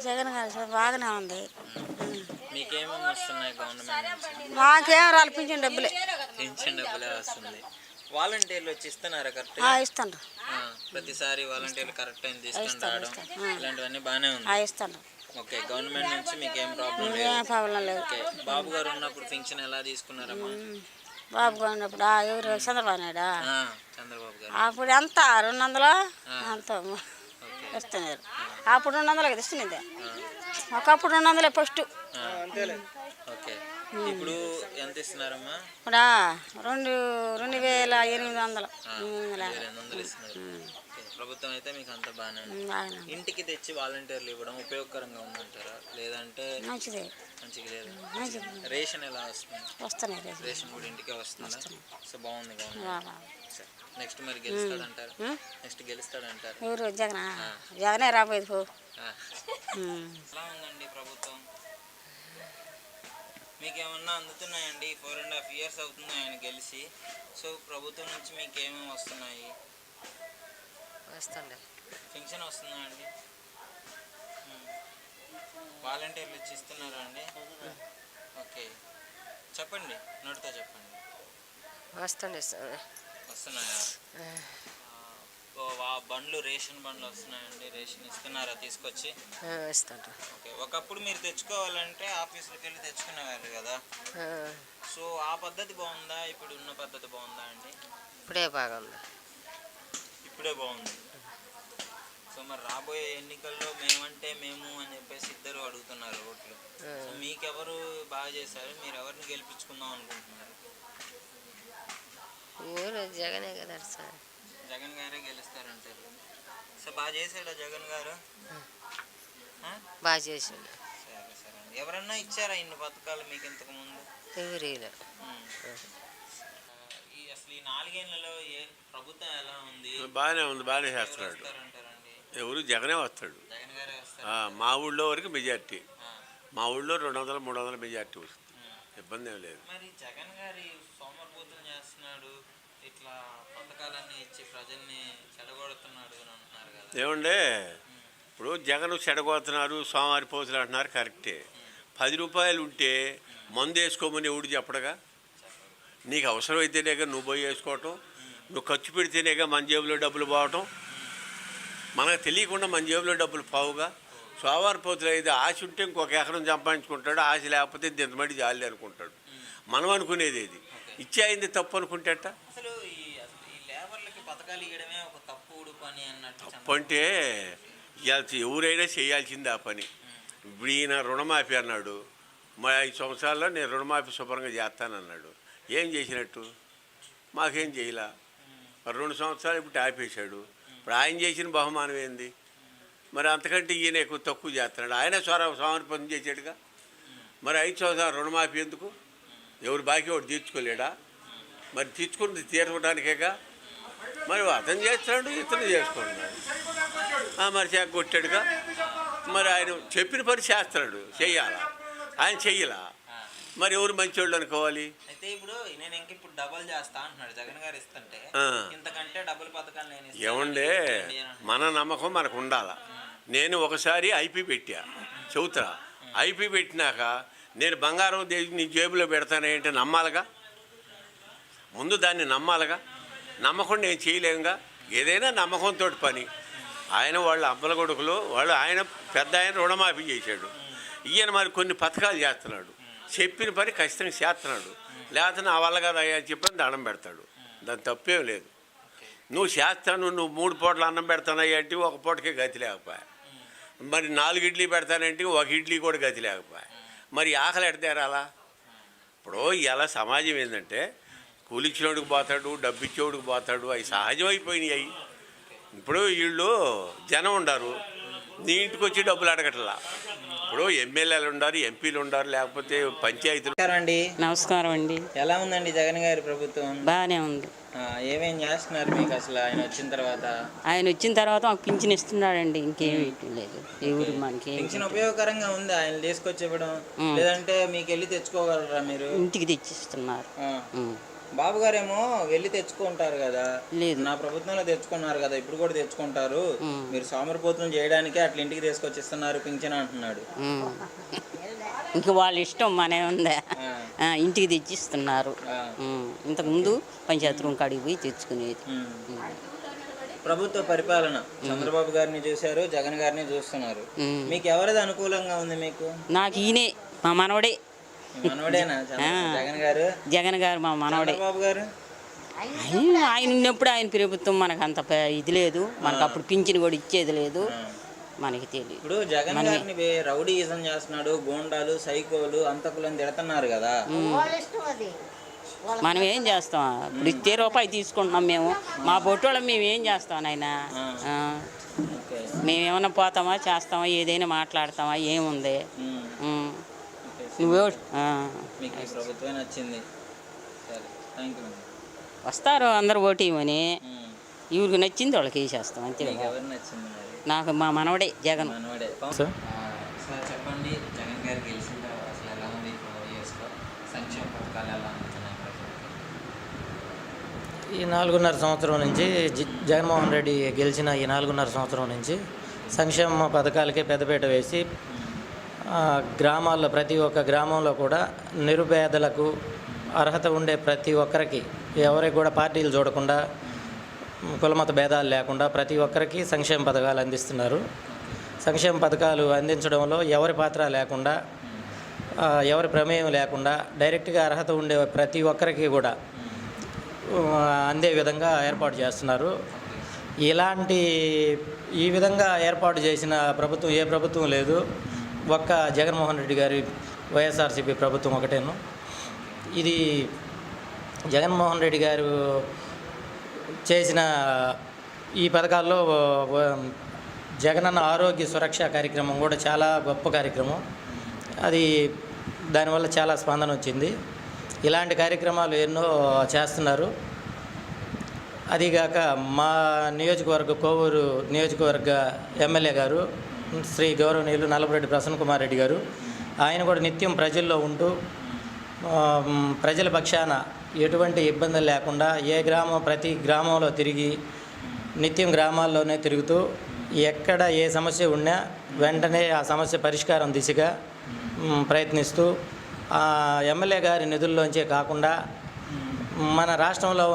జగన్ గారు బాగానే ఉంది. మీకేమేమి వస్తున్నాయి గవర్నమెంట్? మాకేం రాలి పింఛన్ డబ్బులే. పెన్షన్ డబ్బులే వస్తుంది. వాలంటీర్లు వచ్చి ఇస్తున్నారా కరెక్ట్ ఆ, ఇస్తాను ప్రతిసారి వాలంటీర్లు కరెక్ట్ టైం తీసుకొని రావడం. ఇలాంటివన్నీ బాగానే ఉంది. ఆ, ఇస్తాను ఓకే గవర్నమెంట్ నుంచి మీకు ఏం ప్రాబ్లం లేదు? ఏం ప్రాబ్లం లేదు. బాబు గారు ఉన్నప్పుడు పెన్షన్ ఎలా తీసుకున్నారమ్మా? బాబు గారు ఉన్నప్పుడు ఆ, ఎవరు చంద్రబాబు నాయుడు? ఆ, చంద్రబాబు గారు. అప్పుడు ఎంత? రెండు వందలు? అంత ఇస్తున్నారు అప్పుడు రెండు వందలు కదా ఇస్తున్నది ఒకప్పుడు రెండు వందలే ఫస్ట్ ఓకే. ఇప్పుడు ఎంత ఇస్తున్నారమ్మా? ఇప్పుడు రెండు రెండు వేల ఎనిమిది వందలు. ప్రభుత్వం అయితే మీకు అంత బాగానే. ఇంటికి తెచ్చి వాలంటీర్లు ఇవ్వడం ఉపయోగకరంగా ఉందంటారా? లేదంటే మంచిదే. మంచిగా లేదు? మంచిది. రేషన్ ఎలా వస్తుంది? వస్తున్నాయి రేషన్. కూడా ఇంటికే వస్తుందా? సో బాగుంది రా. నెక్స్ట్ మరి గెలుస్తాడంటారు? నెక్స్ట్ గెలుస్తాడంటారు. ఎవరు జగన్ జగనే రాబోయేది పో. ఎలా ఉందండి ప్రభుత్వం? మీకు ఏమన్నా అందుతున్నాయండి ఫోర్ అండ్ హాఫ్ ఇయర్స్ అవుతుంది ఆయన గెలిచి. సో ప్రభుత్వం నుంచి మీకు ఏమేమి వస్తున్నాయి? వస్తుండే. పెన్షన్ వస్తుందా అండి. వాలంటీర్లు ఇచ్చి ఇస్తున్నారా అండి? ఓకే చెప్పండి. నోటితో చెప్పండి. వస్తుండే సార్. వస్తున్నాయా? బండ్లు రేషన్ బండ్లు వస్తున్నాయండి. రేషన్ ఇస్తున్నారా? తీసుకొచ్చి. ఓకే ఒకప్పుడు మీరు తెచ్చుకోవాలంటే ఆఫీసులకు వెళ్ళి తెచ్చుకునేవారు కదా. సో ఆ పద్ధతి బాగుందా? ఇప్పుడు ఉన్న పద్ధతి బాగుందా అండి? ఇప్పుడే బాగుంది. ఇప్పుడే బాగుంది. సో మరి రాబోయే ఎన్నికల్లో మేమంటే మేము అని చెప్పేసి ఇద్దరు అడుగుతున్నారు ఓట్లు. సో మీకెవరు బాగా చేశారు? మీరు ఎవరిని గెలిపించుకుందాం అనుకుంటున్నారు? ఊరు జగనే కదా సార్. జగన్ గారే గెలుస్తారంటారు. సో బాగా చేశాడా జగన్ గారు? ఆ? బాగా చేసిండు. సరే సరే అండి. ఎవరన్నా ఇచ్చారా ఇన్ని పథకాలు మీకు ఇంతకు ముందు? ఎవరిలో. ఈ అసలు ఈ నాలుగేళ్ళలో ఏ ప్రభుత్వం ఎలా ఉంది? బాగానే ఉంది బాగానే ఎవరు చేస్తున్నాడు. వస్తారంటారండి? ఎవరు? జగనే వస్తాడు. జగన్ గారే వస్తారు? ఆ, మా ఊళ్ళో వరకు మెజార్టీ. మా ఊళ్ళో రెండు వందల మూడు వందల మెజార్టీ వస్తుంది. ఇబ్బంది ఏం లేదు. మరి జగన్ గారి సోమరిపోతులు చేస్తున్నాడు ఇట్లా పథకాలన్నీ ఇచ్చి ప్రజల్ని చెడగొడుతున్నాడు అని అంటున్నారు కదా. ఏమండే? ఇప్పుడు జగన్ చెడగొడుతున్నారు సోమవారి పోతులు అంటున్నారు కరెక్టే. పది రూపాయలు ఉంటే మందు వేసుకోమని ఎవడు చెప్పడగా? నీకు అవసరమైతేనేగా నువ్వు పోయి వేసుకోవటం నువ్వు ఖర్చు పెడితేనేగా మన జేబులో డబ్బులు పోవటం. మనకు తెలియకుండా మన జేబులో డబ్బులు పోవుగా? పోతులు అయితే ఆశ ఉంటే ఇంకొక ఎకరం సంపాదించుకుంటాడు ఆశ లేకపోతే దింతమడి జాలి అనుకుంటాడు. మనం అనుకునేది ఇది ఇచ్చే అయింది తప్పు అనుకుంటేట తప్పు అంటే ఎవరైనా చేయాల్సింది ఆ పని. ఇప్పుడు ఈయన రుణమాఫీ అన్నాడు మా ఐదు సంవత్సరాల్లో నేను రుణమాఫీ శుభ్రంగా చేస్తానన్నాడు. ఏం చేసినట్టు? మాకేం చేయలా? రెండు సంవత్సరాలు ఇప్పుడు ఆపేశాడు. ఇప్పుడు ఆయన చేసిన బహుమానం ఏంది? మరి అంతకంటే ఈయన ఎక్కువ తక్కువ చేస్తున్నాడు. ఆయన స్వర సమర్పణ చేసాడుగా మరి ఐదు సంవత్సరాలు రుణమాఫీ ఎందుకు? ఎవరు బాకీ వాడు తీర్చుకోలేడా? మరి తీర్చుకుని తీర్చడానికేగా మరి అతను చేస్తున్నాడు ఇతను చేసుకుంటున్నాడు. మరి కొట్టాడుగా. మరి ఆయన చెప్పిన పని చేస్తున్నాడు. చెయ్యాలా? ఆయన చెయ్యలా? మరి ఎవరు మంచోళ్ళు అనుకోవాలి? అయితే ఇప్పుడు నేను ఇంక ఇప్పుడు డబల్ చేస్తా అంటున్నాడు. జగన్ గారు ఇస్తుంటే. ఇంతకంటే డబుల్ పథకాలు నేను ఏమండే. మన నమ్మకం మనకు ఉండాలా? నేను ఒకసారి ఐపీ పెట్టా. చెబుతా ఐపీ పెట్టినాక నేను బంగారం నీ జేబులో పెడతానంటే నమ్మాలిగా? ముందు దాన్ని నమ్మాలిగా? నమ్మకం నేను చేయలేముగా ఏదైనా నమ్మకంతో పని. ఆయన వాళ్ళ అబ్బల కొడుకులు వాళ్ళు ఆయన పెద్ద ఆయన రుణమాఫీ చేశాడు. ఈయన మరి కొన్ని పథకాలు చేస్తున్నాడు. చెప్పిన పని ఖచ్చితంగా చేస్తున్నాడు. లేకపోతే నా వల్ల కదా అయ్యా అని చెప్పని దండం పెడతాడు. దాని తప్పేం లేదు. నువ్వు చేస్తాను నువ్వు మూడు పూటలు అన్నం పెడతానయ్యా అంటే ఒక పూటకే గతి లేకపోయా? మరి నాలుగు ఇడ్లీ పెడతానంటే ఒక ఇడ్లీ కూడా గతి లేకపోయా? మరి ఆకలి ఎడతారాలా ఇప్పుడు ఇలా సమాజం ఏంటంటే కూలిచ్చినోడికి పోతాడు డబ్బు ఇచ్చేవాడికి పోతాడు అవి సహజం అయిపోయినాయి అవి ఇప్పుడు వీళ్ళు జనం ఉండారు నీ ఇంటికి వచ్చి డబ్బులు అడగట్లా. ఇప్పుడు ఎమ్మెల్యేలు ఉండారు ఎంపీలు ఉండారు లేకపోతే పంచాయతీలు. నమస్కారం అండి నమస్కారం అండి. ఎలా ఉందండి జగన్ గారి ప్రభుత్వం? బాగానే ఉంది. ఆ, ఏమేం చేస్తున్నారు మీకు అసలు ఆయన వచ్చిన తర్వాత? ఆయన వచ్చిన తర్వాత మాకు పింఛన్ ఇస్తున్నాడండి ఇంకేమీ లేదు. ఎవరు మనకి ఏం పెన్షన్ ఉపయోగకరంగా ఉంది ఆయన తీసుకొచ్చి ఇవ్వడం? లేదంటే మీకు వెళ్ళి తెచ్చుకోగలరా మీరు? ఇంటికి తెచ్చిస్తున్నారు. ఆ. బాబు గారేమో వెళ్ళి తెచ్చుకుంటారు కదా. లేదు. నా ప్రభుత్వంలో తెచ్చుకున్నారు కదా ఇప్పుడు కూడా తెచ్చుకుంటారు. మీరు సోమరిపోతులు చేయడానికి అట్లా ఇంటికి తీసుకొచ్చి ఇస్తున్నారు పింఛన్ అంటున్నాడు. ఇంక వాళ్ళ ఇష్టం మనే ఉందా. ఇంటికి తెచ్చిస్తున్నారు. ఇంతకుముందు పంచాయతీ రూమ్ కాడికి పోయి తెచ్చుకునేది. ప్రభుత్వ పరిపాలన చంద్రబాబు గారిని చూశారు జగన్ గారిని చూస్తున్నారు. మీకు ఎవరిది అనుకూలంగా ఉంది మీకు? నాకు ఈయనే మా మనవడే. జగన్ గారు. జగన్ గారు మా మనవడే. ఆయన ఆయన ఉన్నప్పుడు ఆయన ప్రభుత్వం మనకు అంత ఇది లేదు. మనకు అప్పుడు పింఛన్ కూడా ఇచ్చేది లేదు. మనకి తెలియదు. ఇప్పుడు జగన్ గారిని వే- రౌడీయిజం చేస్తున్నాడు గోండాలు సైకోలు అంతకులని తిడుతున్నారు కదా. మనం ఏం చేస్తాం? ఇప్పుడు ఇచ్చే రూపాయి తీసుకుంటున్నాం మేము. మా బొట్టోళ్ళం మేము ఏం చేస్తాం నాయన? ఆ. ఓకే. మేము ఏమైనా పోతామా చేస్తామా ఏదైనా మాట్లాడతామా ఏముంది? వస్తారు అందరు ఓటు ఇవ్వని. ఇవికి నచ్చింది వాళ్ళకి వేసేస్తాం అంతే నాకు మా మనవడే జగన్. చెప్పండి జగన్ గెలిచిన సంక్షేమ పథకాలు ఈ నాలుగున్నర సంవత్సరం నుంచి జగన్మోహన్ రెడ్డి గెలిచిన ఈ నాలుగున్నర సంవత్సరం నుంచి సంక్షేమ పథకాలకే పెద్దపీట వేసి గ్రామాల్లో ప్రతి ఒక్క గ్రామంలో కూడా నిరుపేదలకు అర్హత ఉండే ప్రతి ఒక్కరికి ఎవరికి కూడా పార్టీలు చూడకుండా కులమత భేదాలు లేకుండా ప్రతి ఒక్కరికి సంక్షేమ పథకాలు అందిస్తున్నారు. సంక్షేమ పథకాలు అందించడంలో ఎవరి పాత్ర లేకుండా ఎవరి ప్రమేయం లేకుండా డైరెక్ట్గా అర్హత ఉండే ప్రతి ఒక్కరికి కూడా అందే విధంగా ఏర్పాటు చేస్తున్నారు. ఇలాంటి ఈ విధంగా ఏర్పాటు చేసిన ప్రభుత్వం ఏ ప్రభుత్వం లేదు. ఒక్క జగన్మోహన్ రెడ్డి గారి వైఎస్ఆర్సీపీ ప్రభుత్వం ఒకటేను. ఇది జగన్మోహన్ రెడ్డి గారు చేసిన ఈ పథకాల్లో జగనన్న ఆరోగ్య సురక్ష కార్యక్రమం కూడా చాలా గొప్ప కార్యక్రమం. అది దానివల్ల చాలా స్పందన వచ్చింది. ఇలాంటి కార్యక్రమాలు ఎన్నో చేస్తున్నారు. అదిగాక మా నియోజకవర్గ కోవూరు నియోజకవర్గ ఎమ్మెల్యే గారు శ్రీ గౌరవనీయులు నల్లపురెడ్డి ప్రసన్న కుమార్ రెడ్డి గారు. ఆయన కూడా నిత్యం ప్రజల్లో ఉంటూ ప్రజల పక్షాన ఎటువంటి ఇబ్బందులు లేకుండా ఏ గ్రామం ప్రతి గ్రామంలో తిరిగి నిత్యం గ్రామాల్లోనే తిరుగుతూ ఎక్కడ ఏ సమస్య ఉన్నా వెంటనే ఆ సమస్య పరిష్కారం దిశగా ప్రయత్నిస్తూ ఎమ్మెల్యే గారి నిధుల్లోంచే కాకుండా మన రాష్ట్రంలో